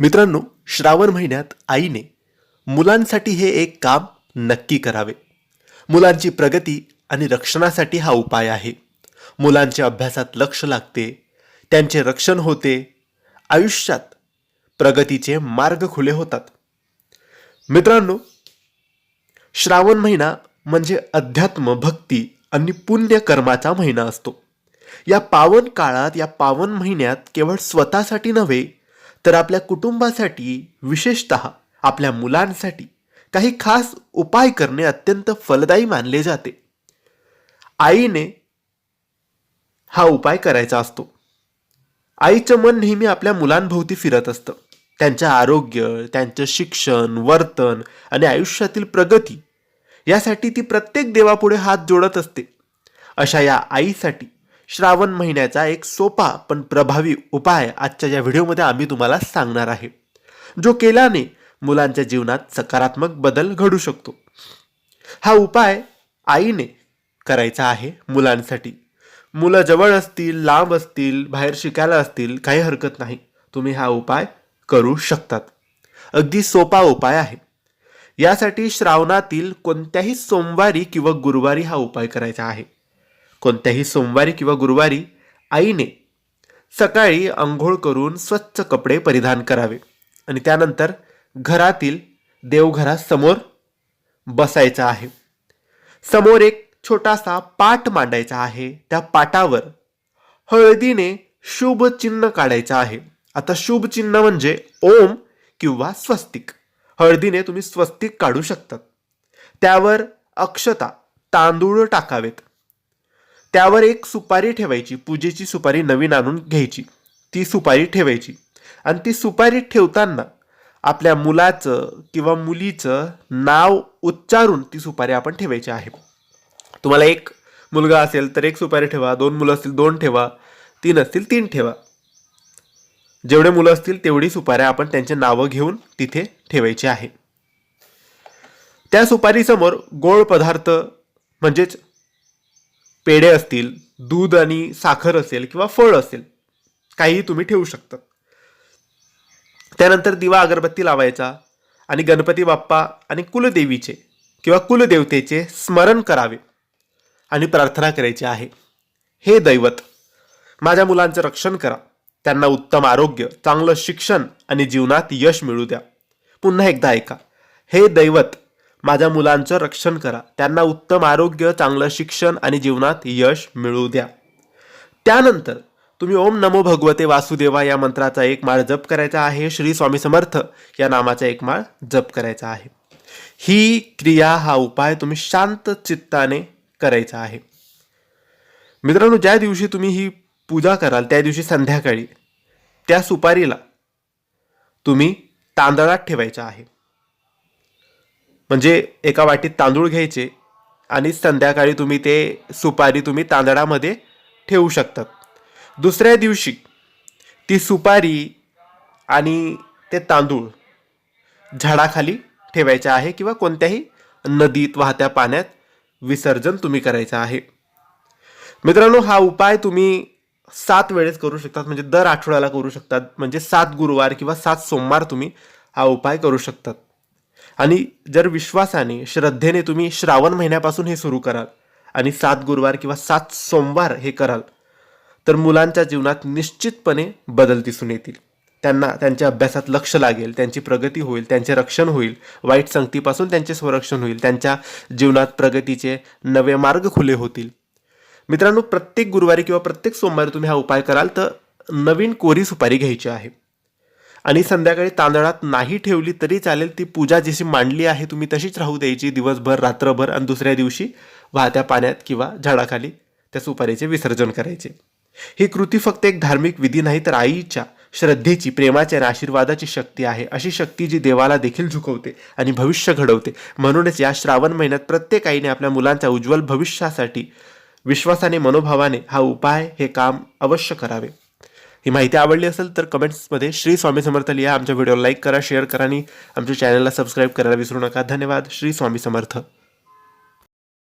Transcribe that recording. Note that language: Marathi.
मित्रांनो श्रावण महिन्यात आईने मुलांसाठी हे एक काम नक्की करावे. मुलांची प्रगती आणि रक्षणासाठी हा उपाय आहे. मुलांच्या अभ्यासात लक्ष लागते त्यांचे रक्षण होते आयुष्यात प्रगतीचे मार्ग खुले होतात. मित्रांनो श्रावण महिना म्हणजे अध्यात्म भक्ती आणि पुण्य कर्माचा महिना असतो. या पावन काळात या पावन महिन्यात केवळ स्वतःसाठी नव्हे तर आपल्या कुटुंबासाठी विशेषत आपल्या मुलांसाठी काही खास उपाय करणे अत्यंत फलदायी मानले जाते. आईने हा उपाय करायचा असतो. आईचं मन नेहमी आपल्या मुलांभोवती फिरत असतं. त्यांच्या आरोग्य त्यांचं शिक्षण वर्तन आणि आयुष्यातील प्रगती यासाठी ती प्रत्येक देवापुढे हात जोडत असते. अशा या आईसाठी श्रावण महिन्याचा एक सोपा पण प्रभावी उपाय आजच्या या व्हिडिओमध्ये आम्ही तुम्हाला सांगणार आहे. जो केल्याने मुलांच्या जीवनात सकारात्मक बदल घडू शकतो. हा उपाय आईने करायचा आहे मुलांसाठी. मुलं जवळ असतील लांब असतील बाहेर शिकायला असतील काही हरकत नाही. तुम्ही हा उपाय करू शकतात. अगदी सोपा उपाय आहे. यासाठी श्रावणातील कोणत्याही सोमवारी किंवा गुरुवारी हा उपाय करायचा आहे. कोणत्याही सोमवारी किंवा गुरुवारी आईने सकाळी आंघोळ करून स्वच्छ कपडे परिधान करावे. आणि त्यानंतर घरातील देवघरासमोर बसायचं आहे. समोर एक छोटासा पाट मांडायचा आहे. त्या पाटावर हळदीने शुभ चिन्ह काढायचं आहे. आता शुभ चिन्ह म्हणजे ओम किंवा स्वस्तिक. हळदीने तुम्ही स्वस्तिक काढू शकतात त्यावर अक्षता तांदूळ टाकावेत. त्यावर एक सुपारी ठेवायची पूजेची सुपारी नवीन आणून घ्यायची. ती सुपारी ठेवायची. आणि ती सुपारी ठेवताना आपल्या मुलाचं किंवा मुलीचं नाव उच्चारून ती सुपारी आपण ठेवायची आहे. तुम्हाला एक मुलगा असेल तर एक सुपारी ठेवा दोन मुलं असतील दोन ठेवा तीन असतील तीन ठेवा. जेवढे मुलं असतील तेवढी सुपाऱ्या आपण त्यांचे नावं घेऊन तिथे ठेवायची आहे. त्या सुपारीसमोर गोड पदार्थ म्हणजेच पेढे असतील दूध आणि साखर असेल किंवा फळ असेल काहीही तुम्ही ठेवू शकता. त्यानंतर दिवा अगरबत्ती लावायचा आणि गणपती बाप्पा आणि कुलदेवीचे किंवा कुलदेवतेचे स्मरण करावे आणि प्रार्थना करायची आहे. हे दैवत माझ्या मुलांचं रक्षण करा. त्यांना उत्तम आरोग्य चांगलं शिक्षण आणि जीवनात यश मिळू द्या. पुन्हा एकदा ऐका. हे दैवत माझ्या मुलांचं रक्षण करा. त्यांना उत्तम आरोग्य चांगलं शिक्षण आणि जीवनात यश मिळू द्या. त्यानंतर तुम्ही ओम नमो भगवते वासुदेवा या मंत्राचा एक माळ जप करायचा आहे. श्री स्वामी समर्थ या नामाचा एक माळ जप करायचा आहे. ही क्रिया हा उपाय तुम्ही शांत चित्ताने करायचा आहे. मित्रांनो ज्या दिवशी तुम्ही ही पूजा कराल त्या दिवशी संध्याकाळी त्या सुपारीला तुम्ही तांदळात ठेवायचा आहे. म्हणजे एका वाटीत तांदूळ घ्यायचे आणि संध्याकाळी तुम्ही ते सुपारी तुम्ही तांदळामध्ये ठेवू शकतात दुसऱ्या दिवशी ती सुपारी आणि ते तांदूळ झाडाखाली ठेवायचे आहे किंवा कोणत्याही नदीत वाहत्या पाण्यात विसर्जन तुम्ही करायचं आहे. मित्रांनो हा उपाय तुम्ही सात वेळेस करू शकतात म्हणजे दर आठवड्याला करू शकतात म्हणजे सात गुरुवार किंवा सात सोमवार तुम्ही हा उपाय करू शकतात. आणि जर विश्वासाने श्रद्धेने तुम्ही श्रावण महिन्यापासून हे सुरू कराल आणि सात गुरुवार किंवा सात सोमवार हे कराल तर मुलांच्या जीवनात निश्चितपणे बदल दिसून येतील. त्यांना त्यांच्या अभ्यासात लक्ष लागेल त्यांची प्रगती होईल त्यांचे रक्षण होईल वाईट संगतीपासून त्यांचे संरक्षण होईल त्यांच्या जीवनात प्रगतीचे नवे मार्ग खुले होतील. मित्रांनो प्रत्येक गुरुवारी किंवा प्रत्येक सोमवारी तुम्ही हा उपाय कराल तर नवीन कोरी सुपारी घ्यायची आहे. आणि संध्याकाळी तांदळात नाही ठेवली तरी चालेल ती पूजा जशी मांडली आहे तुम्ही तशीच राहू द्यायची दिवसभर रात्रभर आणि दुसऱ्या दिवशी वाहत्या पाण्यात किंवा झाडाखाली त्या सुपारीचे विसर्जन करायचे. ही कृती फक्त एक धार्मिक विधी नाही तर आईच्या श्रद्धेची प्रेमाची आणि आशीर्वादाची शक्ती आहे अशी शक्ती जी देवाला देखील झुकवते आणि भविष्य घडवते. म्हणूनच या श्रावण महिन्यात प्रत्येक आईने आपल्या मुलांच्या उज्ज्वल भविष्यासाठी विश्वासाने मनोभावाने हा उपाय हे काम अवश्य करावे. ही माहिती आवडली असेल तर कमेंट्समध्ये श्री स्वामी समर्थ लिहा. आमच्या व्हिडिओला लाईक करा शेअर करा आणि आमच्या चॅनलला सबस्क्राईब करायला विसरू नका. धन्यवाद. श्री स्वामी समर्थ.